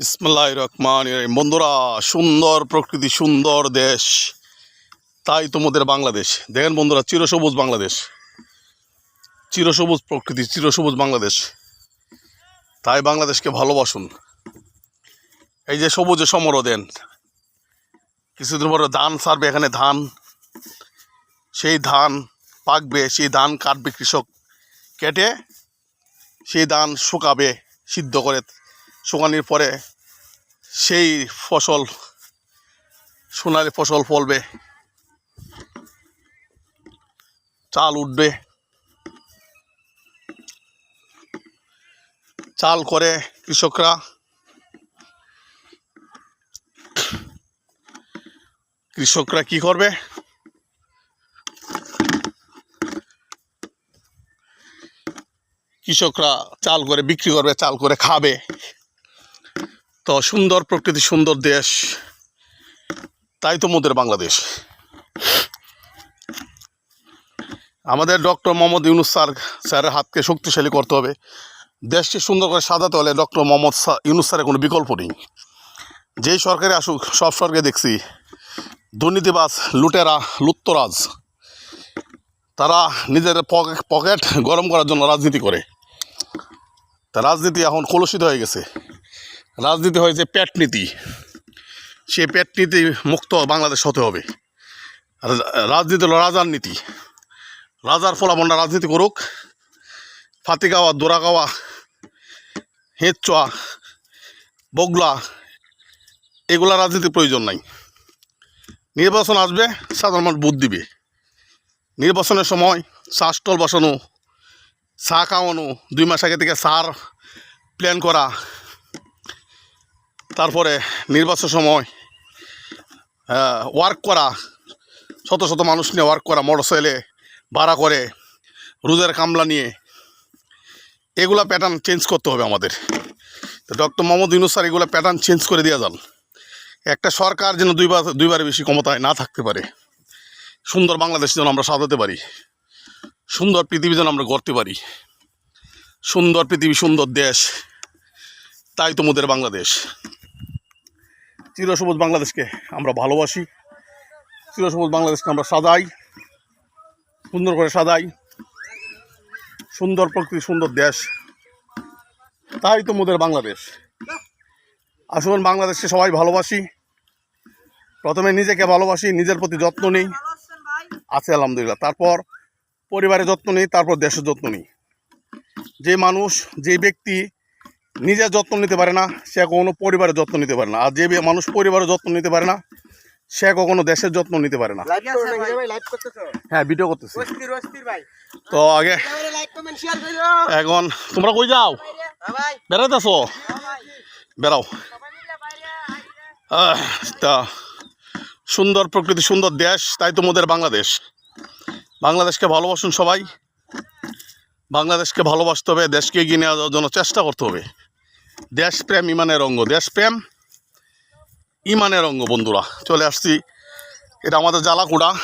ইসমুল্লাহ রহমান বন্ধুরা, সুন্দর প্রকৃতি, সুন্দর দেশ। তাই তোমাদের বাংলাদেশ। দেখেন বন্ধুরা, চিরসবুজ বাংলাদেশ। চিরসবুজ প্রকৃতি, চিরসবুজ বাংলাদেশ। তাই বাংলাদেশকে ভালোবাসুন। এই যে সবুজে সমর দেন। কিছুদিন পরে ধান সারবে এখানে, ধান। সেই ধান পাকবে, সেই ধান কাটবে কৃষক। কেটে সেই ধান শুকাবে, সিদ্ধ করে শুকানির পরে সেই ফসল, সোনালি ফসল ফলবে, চাল উঠবে। চাল করে কৃষকরা কৃষকরা কি করবে? কৃষকরা চাল করে বিক্রি করবে, চাল করে খাবে। তো সুন্দর প্রকৃতি, সুন্দর দেশ। তাই তো মোদের বাংলাদেশ। আমাদের ডক্টর মোহাম্মদ ইউনুস স্যার, স্যারের হাতকে শক্তিশালী করতে হবে। দেশকে সুন্দর করে সাজাতে হলে ডক্টর মোহাম্মদ ইউনুস স্যারের কোনো বিকল্প নেই। যেই সরকারে আসুক, সব সরকারে দেখছি দুর্নীতিবাজ, লুটেরা লুত্তরাজ তারা নিজের পকেট গরম করার জন্য রাজনীতি করে। তা রাজনীতি এখন কলুষিত হয়ে গেছে। রাজনীতি হয়েছে পেট নীতি। সেই পেট নীতি মুক্ত বাংলাদেশ হতে হবে। রাজনীতি হলো রাজার নীতি। রাজার ফলাফলটা রাজনীতি করুক। ফাতি গাওয়া দোরা গাওয়া হেঁচা বগলা, এগুলা রাজনীতির প্রয়োজন নাই। নির্বাচন আসবে, সাধারণ মানুষ বুধ দিবে। নির্বাচনের সময় চা স্টল বসানো, চা খাওয়ানো, দুই মাস আগে থেকে সার প্ল্যান করা তারপরে নির্বাচন সময় ওয়ার্ক করা, শত শত মানুষ নিয়ে ওয়ার্ক করা মোটরসাইকেলে ভাড়া করে, রোজের কামলা নিয়ে, এগুলা প্যাটার্ন চেঞ্জ করতে হবে আমাদের। তো ডক্টর মোহাম্মদ ইউনুস স্যার, এগুলো প্যাটার্ন চেঞ্জ করে দিয়ে যান। একটা সরকার যেন দুইবার, দুইবারের বেশি ক্ষমতায় না থাকতে পারে। সুন্দর বাংলাদেশ যেন আমরা সাজাতে পারি। সুন্দর পৃথিবী যেন আমরা গড়তে পারি। সুন্দর পৃথিবী, সুন্দর দেশ। তাই তো মোদের বাংলাদেশ। চিরসবুজ বাংলাদেশকে আমরা ভালোবাসি। চিরসবুজ বাংলাদেশকে আমরা সাজাই, সুন্দর করে সাজাই। সুন্দর প্রকৃতি, সুন্দর দেশ। তাই তো মোদের বাংলাদেশ। আসুন বাংলাদেশকে সবাই ভালোবাসি। প্রথমে নিজেকে ভালোবাসি, নিজের প্রতি যত্ন নেই। আছে আলহামদুলিল্লাহ। তারপর পরিবারের যত্ন নিই, তারপর দেশের যত্ন নিই। যে মানুষ, যে ব্যক্তি নিজের যত্ন নিতে পারে না সে কখনো পরিবারের যত্ন নিতে পারে না। আর যে মানুষ পরিবারের যত্ন নিতে পারে না সে কখনো দেশের যত্ন নিতে পারে না। হ্যাঁ ভিডিও করতেছি। অস্থির অস্থির ভাই। তো আগে একেবারে লাইক কমেন্ট শেয়ার করো। এখন তোমরা কই যাও? হ্যাঁ ভাই। বেড়াইতেছো? হ্যাঁ বেড়াও। তা সুন্দর প্রকৃতি সুন্দর দেশ তাই তো মোদের বাংলাদেশ। বাংলাদেশকে ভালোবাসুন সবাই। বাংলাদেশকে ভালোবাসতে হবে দেশকে এগিয়ে নেওয়ার জন্য চেষ্টা করতে হবে। দেশপ্রেম ইমানের অঙ্গ। দেশপ্রেম ইমানের অঙ্গ বন্ধুরা। চলে আসছি। এটা আমাদের জ্বালাকুড়া।